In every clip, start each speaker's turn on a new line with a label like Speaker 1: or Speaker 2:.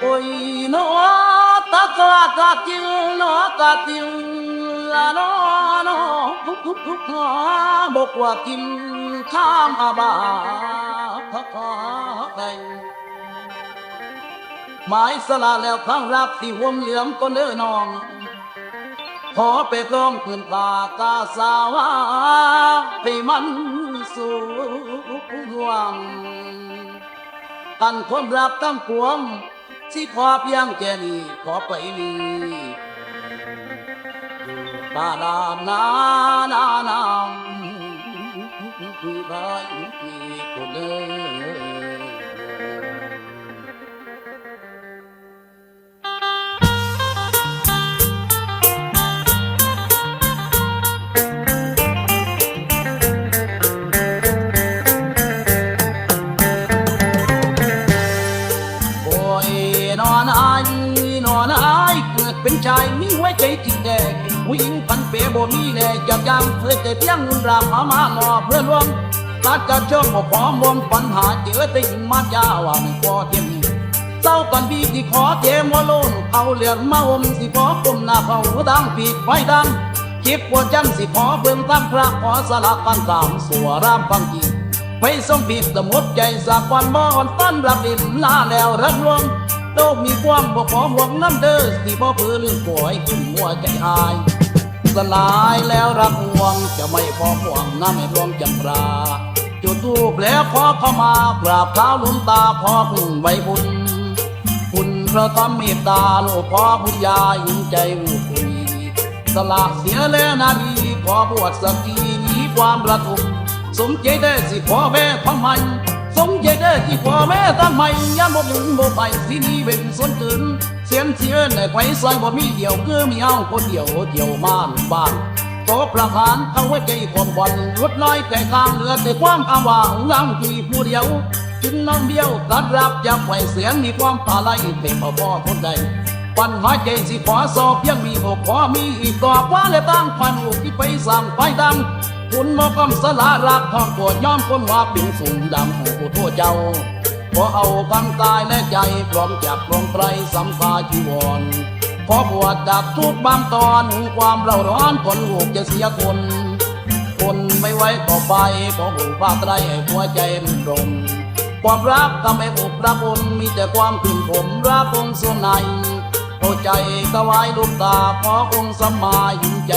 Speaker 1: โอ้ยโนตะกะกะจิงโนกะจิงละโนโนทุกทุกทุกบอกว่ากินข้ามอาบาพะกะไปหมายสละแล้วครั้งรับที่วมเหลือมก็เนื้อนองขอไปกล้องคืนตากาสาวาให้มันสูงวังกันความรับตั้งปวง สิพอเพียงแค่นี้ขอไปนี้นานามนานานาไปคนเดิน เป็นชายมีหัวใจจริงแดงผู้หญิงพันเปบ่มีแน่จับยามเพื่อแต่เพียงเงินรามหามาหนอเพื่อนรวมตัดกันช่วงบ่พอมวลปัญหาเจอแต่หินมายาว่าไม่พอเทียมเศร้ากันบีที่ขอเทมว่าโลนเอาเหลืองมาอมสิพอก้มหน้าเผาดังปีกไฟดังคิดว่าจังสิพอเบิ่งตั้งพระขอสลักกันตามสัวรามฟังกีไปส่งผิดสมดใจสากวันบ่อนต้นรับดินลาแล้วรักลวง โตมีความบ่ขอห่วงน้ำเด้อสิบ่เพื่อลืมป่วยขึ้นหัวใจอาย สลายแล้วรักห่วงจะไม่พอห่วงน้ำให้รวงจำราจุดทูบแล้วขอเข้ามากราบเท้าลุนตาพ่อพึ่งใบบุญคุณพระธรรมเมตตาโลกพ่อบุญญาหินใจลูกคุยสละเสียแล้วนาดีขอบวชสักทีหนีความระทุกข์สมใจได้สิพ่อแม่ทำไม สมใจได้ที่พ่อแม่ทำไม่ยามบ่ถึงบ่ไปที่นี่เป็นส่วนเกินเสียนเสียในไฟซอยบ่มีเดียวคือมีเอาคนเดียวเดียวมาหนึ่งบ้านโตประหารทั้งหัวใจความบอลลดน้อยแต่กลางเหลือแต่ความอาวางร่างที่ผู้เดียวกินน้ำเดียวกัดรับจากไหวเสียงมีความปาไหลเป็นพ่อพ่อคนใดปัญหาใจสิขอสอบยังมีอกขอมีอีกต่อว่าและตั้งพันลูกที่ไปสั่งไปดัง คุณมอกำสลารักทองปวดย้อมคนว่าเป็นสูงดำผู้โทษเจ้าขอเอากำกายและใจพร้อมจากพร้อมไตรสัมภาจีวรขอบวชจากทุกบางตอนความเราร้อนคนลูกจะเสียคนคนไม่ไหวต่อไปขอหูภาคไตรหัวใจมันรมความรักทำให้อกรักอนมีแต่ความขึ้นผมรักองส่วนในเอาใจกวายลูกตาขอองค์สมมาอยู่ใจ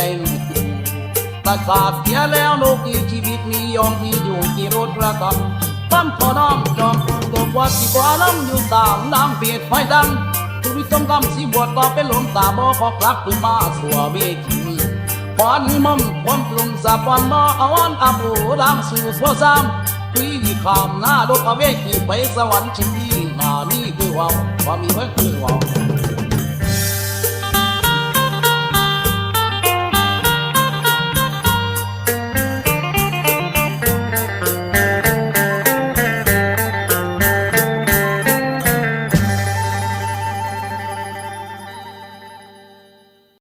Speaker 1: ลูกอยู่ตาขาดเสียแล้วโลกีชีวิตนี้ยอมที่อยู่ที่รถประกำตั้มขอน้อมจอมตัววัดที่กว่าล้ำอยู่ตามน้ำเปียดไฟดังชีวิตต้องกำสีบวชต่อเป็นลวงตาบ่ขอกลับขึ้นมาสัวเวทีขอนนิมนต์ความกลุ่มสาปอนบ่เอาอันอาบูดังสู่สัวซ้ำคุยที่ขามหน้าลูกอาเวทีไปสวรรค์ชิงที่มานี่คือว่าวว่ามมีไว้คือว่า